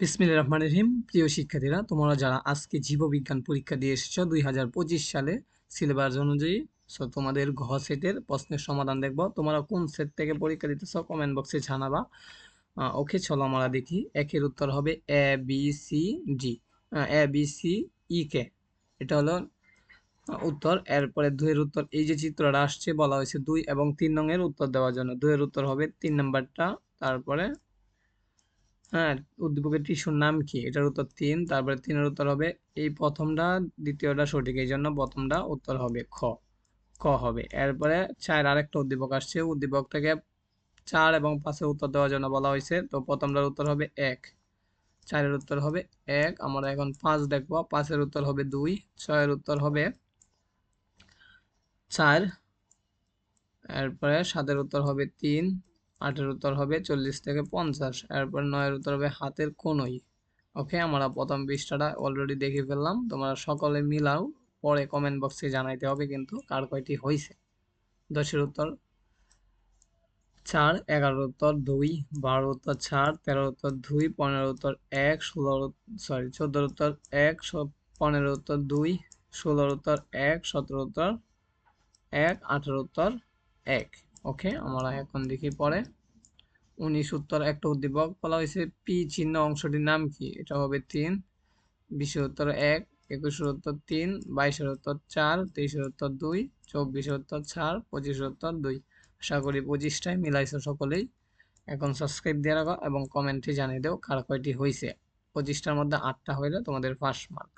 বিসমিল রহমান রহিম। প্রিয় শিক্ষার্থীরা, তোমরা যারা আজকে জীববিজ্ঞান পরীক্ষা দিয়ে এসেছ, দুই হাজার পঁচিশ সালে সিলেবাস অনুযায়ী, সো তোমাদের ঘ সেটের প্রশ্নের সমাধান দেখব। তোমরা কোন সেট থেকে পরীক্ষা দিতেছ কমেন্ট বক্সে জানাবা। ওকে, চলো আমরা দেখি। একের উত্তর হবে A, B, C, D. A, B, C, E, K. এটা হলো উত্তর। এরপরে দুইয়ের উত্তর, এই যে চিত্রটা আসছে, বলা হয়েছে দুই এবং তিন রঙের উত্তর দেওয়ার জন্য। দুইয়ের উত্তর হবে তিন নম্বরটা, তারপরে হ্যাঁ উদ্দীপকের টিস্যুর নাম কি? এটার উত্তর তিন, তারপরে তিনের উত্তর হবে, এই প্রথমটা, দ্বিতীয়টা সঠিক, এই জন্য প্রথমটা উত্তর হবে খ। ক হবে। এরপরে চার আরেকটা উদ্দীপক আসছে উদ্দীপকটাকে চার এবং পাঁচের উত্তর দেওয়ার জন্য বলা হয়েছে, তো প্রথমটার উত্তর হবে এক। চারের উত্তর হবে এক, আমরা এখন পাঁচ দেখব, পাঁচের উত্তর হবে দুই, ছয়ের উত্তর হবে চার, এরপরে সাতের উত্তর হবে তিন আটের উত্তর হবে চল্লিশ থেকে পঞ্চাশ, এরপর নয়ের উত্তর হবে হাতের কোনই। ওকে আমরা প্রথম পৃষ্ঠাটা অলরেডি দেখে ফেললাম, তোমরা সকলে মিলাও, পরে কমেন্ট বক্সে জানাইতে হবে কিন্তু কার কয়টি হয়েছে দশের উত্তর চার, এগারোর উত্তর দুই, বারোর উত্তর চার, তেরোর উত্তর দুই পনেরো উত্তর এক, ষোলোর সরি চোদ্দোর উত্তর এক পনেরো উত্তর দুই, ষোলোর উত্তর এক সতেরো উত্তর এক আঠেরো উত্তর এক। ওকে আমরা এখন দেখি পরে। উনিশ উত্তর, একটা উদ্দীপক। বলা হয়েছে পি চিহ্ন অংশটির নাম কি? এটা হবে তিন। বিশের উত্তর এক, একুশের উত্তর তিন, বাইশের উত্তর চার, তেইশের উত্তর দুই, চব্বিশের উত্তর চার, পঁচিশের উত্তর দুই। আশা করি পঁচিশটাই মিলাইছে সকলেই। এখন সাবস্ক্রাইব দিয়ে রাখো এবং কমেন্টে জানিয়ে দেও কার কয়টি হয়েছে পঁচিশটার মধ্যে আটটা হইলে তোমাদের ফার্স্ট মার্ক